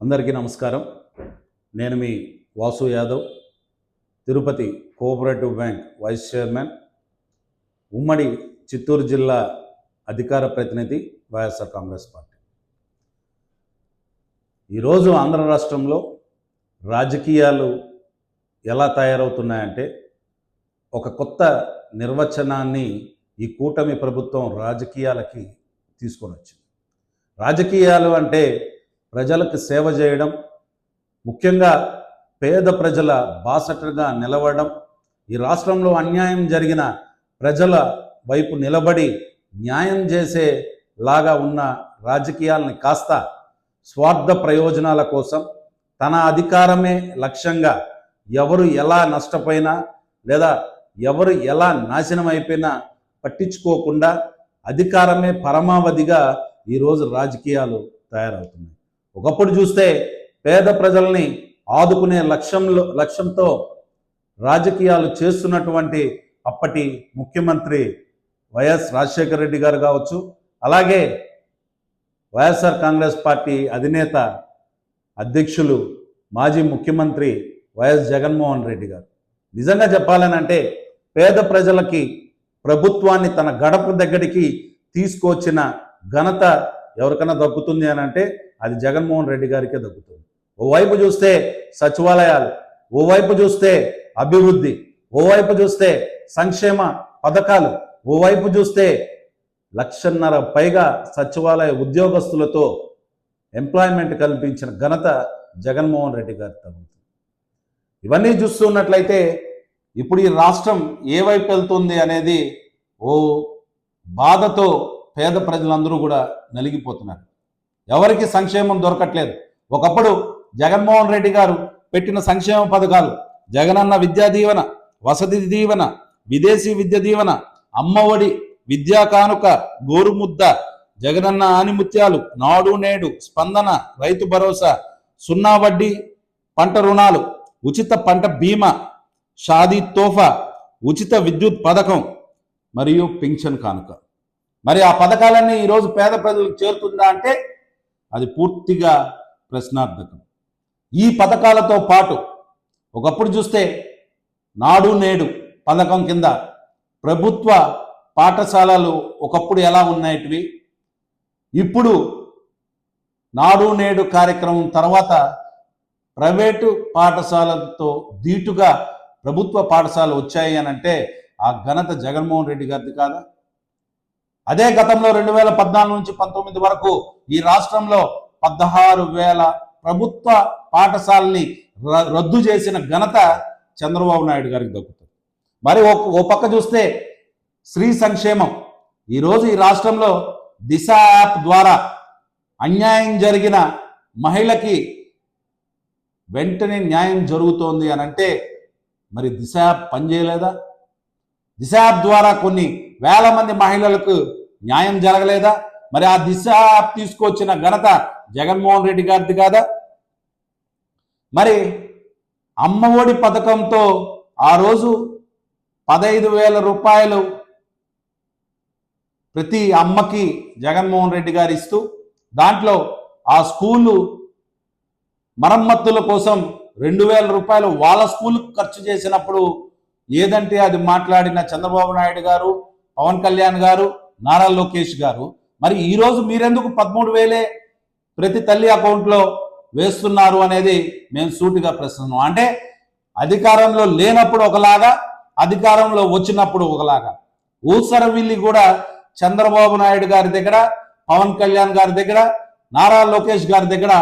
అందరికీ నమస్కారం. నేను మీ Vasu Yadav Tirupati cooperative bank vice chairman ఉమ్మడి చిత్తూరు జిల్లా అధికార ప్రతినిధి వైఎస్ఆర్ కాంగ్రెస్ పార్టీ. ఈరోజు ఆంధ్ర రాష్ట్రంలో రాజకీయాలు ఎలా తయారవుతున్నాయంటే ఒక కొత్త నిర్వచనాన్ని ఈ కూటమి ప్రభుత్వం రాజకీయాలకి తీసుకొని వచ్చింది రాజకీయాలు అంటే ప్రజలకు సేవ చేయడం ముఖ్యంగా పేద ప్రజల బాసటగా నిలవడం ఈ రాష్ట్రంలో అన్యాయం జరిగిన ప్రజల వైపు నిలబడి న్యాయం చేసే లాగా ఉన్న రాజకీయాలని కాస్త స్వార్థ ప్రయోజనాల కోసం తన అధికారమే లక్ష్యంగా ఎవరు ఎలా నష్టపోయినా లేదా ఎవరు ఎలా నాశనం అయిపోయినా పట్టించుకోకుండా అధికారమే పరమావధిగా ఈరోజు రాజకీయాలు తయారవుతున్నాయి. ఒకప్పుడు చూస్తే పేద ప్రజల్ని ఆదుకునే లక్ష్యంలో లక్ష్యంతో రాజకీయాలు చేస్తున్నటువంటి అప్పటి ముఖ్యమంత్రి వైఎస్ రాజశేఖర రెడ్డి గారు కావచ్చు అలాగే వైఎస్ఆర్ కాంగ్రెస్ పార్టీ అధినేత అధ్యక్షులు మాజీ ముఖ్యమంత్రి వైఎస్ జగన్మోహన్ రెడ్డి గారు. నిజంగా చెప్పాలనంటే పేద ప్రజలకి ప్రభుత్వాన్ని తన గడప దగ్గరికి తీసుకొచ్చిన ఘనత ఎవరికైనా దక్కుతుంది అని అంటే అది జగన్మోహన్ రెడ్డి గారికే దక్కుతుంది. ఓవైపు చూస్తే సచివాలయాలు ఓవైపు చూస్తే అభివృద్ధి ఓవైపు చూస్తే సంక్షేమ పథకాలు ఓవైపు చూస్తే లక్షన్నర పైగా సచివాలయ ఉద్యోగస్తులతో ఎంప్లాయ్మెంట్ కల్పించిన ఘనత జగన్మోహన్ రెడ్డి గారి తగ్గుతుంది ఇవన్నీ చూస్తున్నట్లయితే ఇప్పుడు ఈ రాష్ట్రం ఏ వైపు వెళ్తుంది అనేది ఓ బాధతో పేద ప్రజలందరూ కూడా నలిగిపోతున్నారు. ఎవరికి సంక్షేమం దొరకట్లేదు. ఒకప్పుడు జగన్మోహన్ రెడ్డి గారు పెట్టిన సంక్షేమ పథకాలు జగనన్న విద్యా దీవెన వసతి దీవెన విదేశీ విద్య దీవెన అమ్మఒడి విద్యా కానుక గోరుముద్ద జగనన్న ఆనిముత్యాలు నాడు నేడు స్పందన రైతు భరోసా సున్నా వడ్డీ పంట రుణాలు ఉచిత పంట బీమా షాదీ తోఫా ఉచిత విద్యుత్ పథకం మరియు పింఛన్ కానుక. మరి ఆ పథకాలన్నీ ఈరోజు పేద ప్రజలకు చేరుతుందా అంటే అది పూర్తిగా ప్రశ్నార్థకం. ఈ పథకాలతో పాటు ఒకప్పుడు చూస్తే నాడు నేడు పథకం కింద ప్రభుత్వ పాఠశాలలు ఒకప్పుడు ఎలా ఉన్నాయటివి? ఇప్పుడు నాడు నేడు కార్యక్రమం తర్వాత ప్రైవేటు పాఠశాలతో ధీటుగా ప్రభుత్వ పాఠశాలలు వచ్చాయి అని అంటే ఆ ఘనత జగన్మోహన్ రెడ్డి గారిది కాదా? అదే గతంలో రెండు వేల పద్నాలుగు నుంచి పంతొమ్మిది వరకు ఈ రాష్ట్రంలో పదహారు వేల ప్రభుత్వ పాఠశాలని రద్దు చేసిన ఘనత చంద్రబాబు నాయుడు గారికి దక్కుతుంది. మరి ఓ పక్క చూస్తే స్త్రీ సంక్షేమం. ఈరోజు ఈ రాష్ట్రంలో దిశ యాప్ ద్వారా అన్యాయం జరిగిన మహిళకి వెంటనే న్యాయం జరుగుతోంది అని అంటే మరి దిశ యాప్ పనిచేయలేదా? దిశ యాప్ ద్వారా కొన్ని వేల మంది మహిళలకు న్యాయం జరగలేదా? మరి ఆ దిశ తీసుకొచ్చిన ఘనత జగన్మోహన్ రెడ్డి గారిది కాదా? మరి అమ్మఒడి పథకంతో ఆ రోజు పదహైదు వేల రూపాయలు ప్రతి అమ్మకి జగన్మోహన్ రెడ్డి గారు ఇస్తూ దాంట్లో ఆ స్కూలు మరమ్మతుల కోసం రెండు వేల రూపాయలు వాళ్ళ స్కూల్కి ఖర్చు చేసినప్పుడు ఏదంటే అది మాట్లాడిన చంద్రబాబు నాయుడు గారు పవన్ కళ్యాణ్ గారు నారా లోకేష్ గారు మరి ఈరోజు మీరెందుకు పదమూడు వేలే ప్రతి తల్లి అకౌంట్లో వేస్తున్నారు అనేది మేము సూటిగా ప్రశ్నిస్తున్నాం. అంటే అధికారంలో లేనప్పుడు ఒకలాగా అధికారంలో వచ్చినప్పుడు ఒకలాగా. ఊసరవిల్లి కూడా చంద్రబాబు నాయుడు గారి దగ్గర పవన్ కళ్యాణ్ గారి దగ్గర నారా లోకేష్ గారి దగ్గర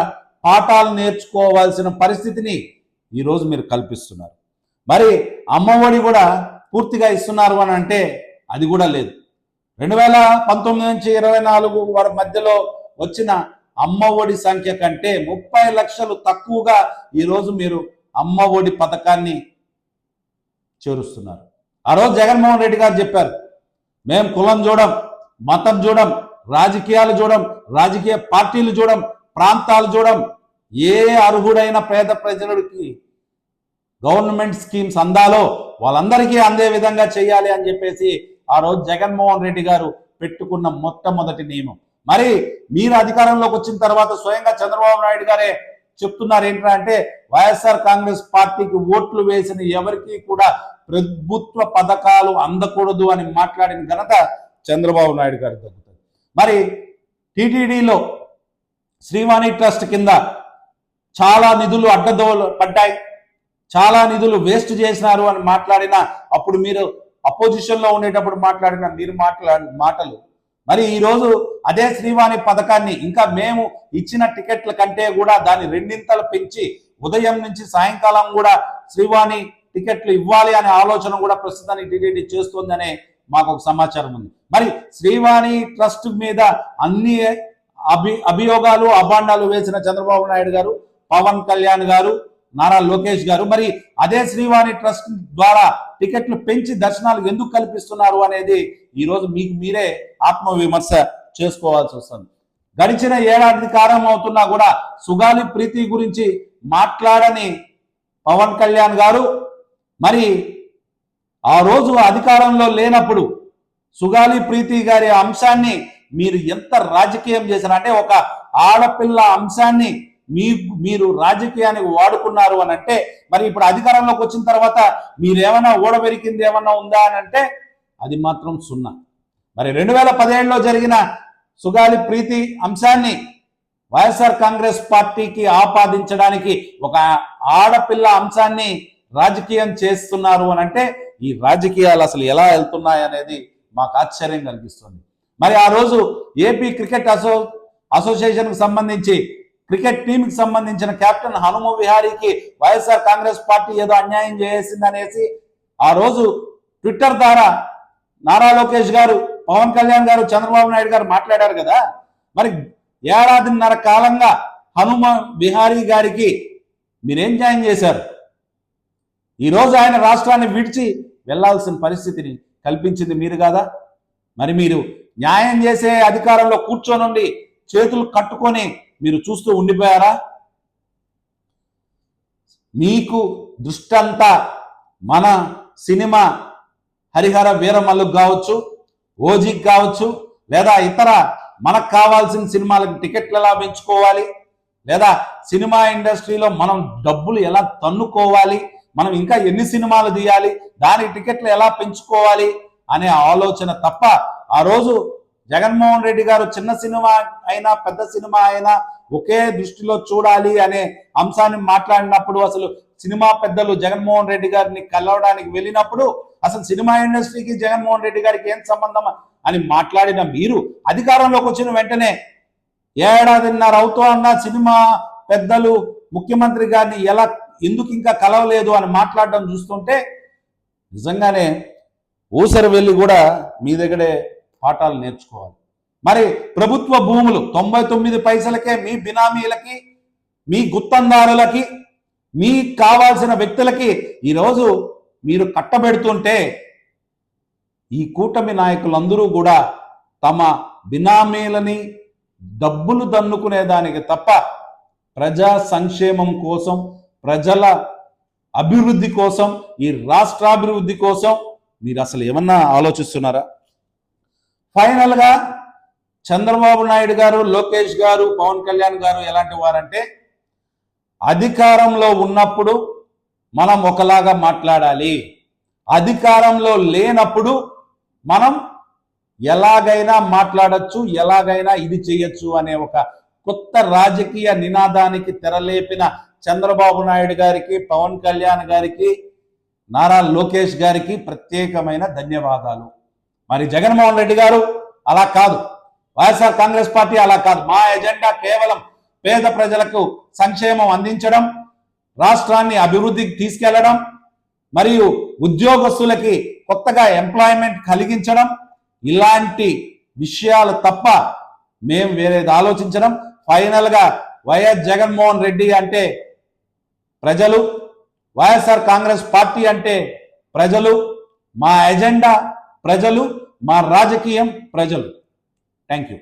పాఠాలు నేర్చుకోవాల్సిన పరిస్థితిని ఈరోజు మీరు కల్పిస్తున్నారు. మరి అమ్మఒడి కూడా పూర్తిగా ఇస్తున్నారు అని అంటే అది కూడా లేదు. రెండు వేల పంతొమ్మిది నుంచి ఇరవై నాలుగు వారి మధ్యలో వచ్చిన అమ్మ ఒడి సంఖ్య కంటే ముప్పై లక్షలు తక్కువగా ఈరోజు మీరు అమ్మ ఒడి పథకాన్ని చేరుస్తున్నారు. ఆ రోజు జగన్మోహన్ రెడ్డి గారు చెప్పారు మేము కులం చూడం మతం చూడం రాజకీయాలు చూడం రాజకీయ పార్టీలు చూడం ప్రాంతాలు చూడం ఏ అర్హుడైన పేద ప్రజలకి గవర్నమెంట్ స్కీమ్స్ అందాలో వాళ్ళందరికీ అందే విధంగా చేయాలి అని చెప్పేసి ఆ రోజు జగన్మోహన్ రెడ్డి గారు పెట్టుకున్న మొట్టమొదటి నియమం. మరి మీరు అధికారంలోకి వచ్చిన తర్వాత స్వయంగా చంద్రబాబు నాయుడు గారే చెప్తున్నారు ఏంటంటే అంటే వైఎస్ఆర్ కాంగ్రెస్ పార్టీకి ఓట్లు వేసిన ఎవరికి కూడా ప్రభుత్వ పథకాలు అందకూడదు అని మాట్లాడిన ఘనత చంద్రబాబు నాయుడు గారికి దక్కుతుంది మరి టీటీడీలో శ్రీవాణి ట్రస్ట్ కింద చాలా నిధులు అడ్డదోలు పడ్డాయి. చాలా నిధులు వేస్ట్ చేసినారు అని మాట్లాడిన అప్పుడు మీరు అపోజిషన్లో ఉండేటప్పుడు మాట్లాడిన మీరు మాట్లాడి మాటలు. మరి ఈరోజు అదే శ్రీవాణి పథకాన్ని ఇంకా మేము ఇచ్చిన టికెట్ల కంటే కూడా దాన్ని రెండింతలు పెంచి ఉదయం నుంచి సాయంకాలం కూడా శ్రీవాణి టికెట్లు ఇవ్వాలి అనే ఆలోచన కూడా ప్రస్తుతానికి టీటీడీ చేస్తుందనే మాకు ఒక సమాచారం ఉంది. మరి శ్రీవాణి ట్రస్ట్ మీద అన్ని అభి అభియోగాలు అభాండాలు వేసిన చంద్రబాబు నాయుడు గారు పవన్ కళ్యాణ్ గారు నారా లోకేష్ గారు. మరి అదే శ్రీవాణి ట్రస్ట్ ద్వారా టికెట్లు పెంచి దర్శనాలు ఎందుకు కల్పిస్తున్నారు అనేది ఈ రోజు మీకు మీరే ఆత్మవిమర్శ చేసుకోవాల్సి వస్తుంది. గడిచిన ఏడాది కాలం అవుతున్నా కూడా సుగాలి ప్రీతి గురించి మాట్లాడని పవన్ కళ్యాణ్ గారు మరి ఆ రోజు అధికారంలో లేనప్పుడు సుగాలి ప్రీతి గారి అంశాన్ని మీరు ఎంత రాజకీయం చేశారు? అంటే ఒక ఆడపిల్ల అంశాన్ని మీ మీరు రాజకీయానికి వాడుకున్నారు అని అంటే మరి ఇప్పుడు అధికారంలోకి వచ్చిన తర్వాత మీరేమైనా ఓడబెరికింది ఏమన్నా ఉందా అని అంటే అది మాత్రం సున్నా. మరి రెండు వేల పదిహేడులో జరిగిన సుగాలి ప్రీతి అంశాన్ని వైఎస్ఆర్ కాంగ్రెస్ పార్టీకి ఆపాదించడానికి ఒక ఆడపిల్ల అంశాన్ని రాజకీయం చేస్తున్నారు అని అంటే ఈ రాజకీయాలు అసలు ఎలా వెళ్తున్నాయి అనేది మాకు ఆశ్చర్యం కలిగిస్తుంది. మరి ఆ రోజు ఏపీ క్రికెట్ అసో అసోసియేషన్కు సంబంధించి క్రికెట్ టీంకి సంబంధించిన కెప్టెన్ హనుమ విహారీకి వైఎస్ఆర్ కాంగ్రెస్ పార్టీ ఏదో అన్యాయం చేసిందనేసి ఆ రోజు ట్విట్టర్ ద్వారా నారా లోకేష్ గారు పవన్ కళ్యాణ్ గారు చంద్రబాబు నాయుడు గారు మాట్లాడారు కదా. మరి ఏడాదిన్నర కాలంగా హనుమ బిహారీ గారికి మీరేం న్యాయం చేశారు? ఈరోజు ఆయన రాష్ట్రాన్ని విడిచి వెళ్ళాల్సిన పరిస్థితిని కల్పించింది మీరు కాదా? మరి మీరు న్యాయం చేసే అధికారంలో కూర్చోనుండి చేతులు కట్టుకొని మీరు చూస్తూ ఉండిపోయారా? మీకు దృష్టంతా మన సినిమా హరిహర వీరమల్లుకు కావచ్చు ఓజీకి కావచ్చు లేదా ఇతర మనకు కావాల్సిన సినిమాలకు టికెట్లు ఎలా పెంచుకోవాలి లేదా సినిమా ఇండస్ట్రీలో మనం డబ్బులు ఎలా తన్నుకోవాలి మనం ఇంకా ఎన్ని సినిమాలు తీయాలి దానికి టికెట్లు ఎలా పెంచుకోవాలి అనే ఆలోచన తప్ప ఆ రోజు జగన్మోహన్ రెడ్డి గారు చిన్న సినిమా అయినా పెద్ద సినిమా అయినా ఒకే దృష్టిలో చూడాలి అనే అంశాన్ని మాట్లాడినప్పుడు అసలు సినిమా పెద్దలు జగన్మోహన్ రెడ్డి గారిని కలవడానికి వెళ్ళినప్పుడు అసలు సినిమా ఇండస్ట్రీకి జగన్మోహన్ రెడ్డి గారికి ఏం సంబంధం అని మాట్లాడిన మీరు అధికారంలోకి వచ్చిన వెంటనే ఏడాదిన్నర అవుతూ అన్న సినిమా పెద్దలు ముఖ్యమంత్రి గారిని ఎలా ఎందుకు ఇంకా కలవలేదు అని మాట్లాడడం చూస్తుంటే నిజంగానే ఊసరి వెళ్ళి కూడా మీ దగ్గరే పాఠాలు నేర్చుకోవాలి. మరి ప్రభుత్వ భూములు తొంభై తొమ్మిది పైసలకే మీ బినామీలకి మీ గుత్తందారులకి మీ కావాల్సిన వ్యక్తులకి ఈరోజు మీరు కట్టబెడుతుంటే ఈ కూటమి నాయకులందరూ కూడా తమ బినామీలని డబ్బులు దన్నుకునేదానికి తప్ప ప్రజా సంక్షేమం కోసం ప్రజల అభివృద్ధి కోసం ఈ రాష్ట్రాభివృద్ధి కోసం మీరు అసలు ఏమన్నా ఆలోచిస్తున్నారా? ఫైనల్గా చంద్రబాబు నాయుడు గారు లోకేష్ గారు పవన్ కళ్యాణ్ గారు ఎలాంటి వారంటే అధికారంలో ఉన్నప్పుడు మనం ఒకలాగా మాట్లాడాలి. అధికారంలో లేనప్పుడు మనం ఎలాగైనా మాట్లాడచ్చు ఎలాగైనా ఇది చేయొచ్చు అనే ఒక కొత్త రాజకీయ నినాదానికి తెరలేపిన చంద్రబాబు నాయుడు గారికి పవన్ కళ్యాణ్ గారికి నారా లోకేష్ గారికి ప్రత్యేకమైన ధన్యవాదాలు. మరి జగన్మోహన్ రెడ్డి గారు అలా కాదు. వైఎస్ఆర్ కాంగ్రెస్ పార్టీ అలా కాదు. మా ఎజెండా కేవలం పేద ప్రజలకు సంక్షేమం అందించడం రాష్ట్రాన్ని అభివృద్ధికి తీసుకెళ్ళడం మరియు ఉద్యోగస్తులకి కొత్తగా ఎంప్లాయ్మెంట్ కలిగించడం ఇలాంటి విషయాలు తప్ప మేము వేరేది ఆలోచించడం. ఫైనల్గా వైఎస్ జగన్మోహన్ రెడ్డి అంటే ప్రజలు వైఎస్ఆర్ కాంగ్రెస్ పార్టీ అంటే ప్రజలు మా ఎజెండా ప్రజలు మా రాజకీయం ప్రజలు. Thank you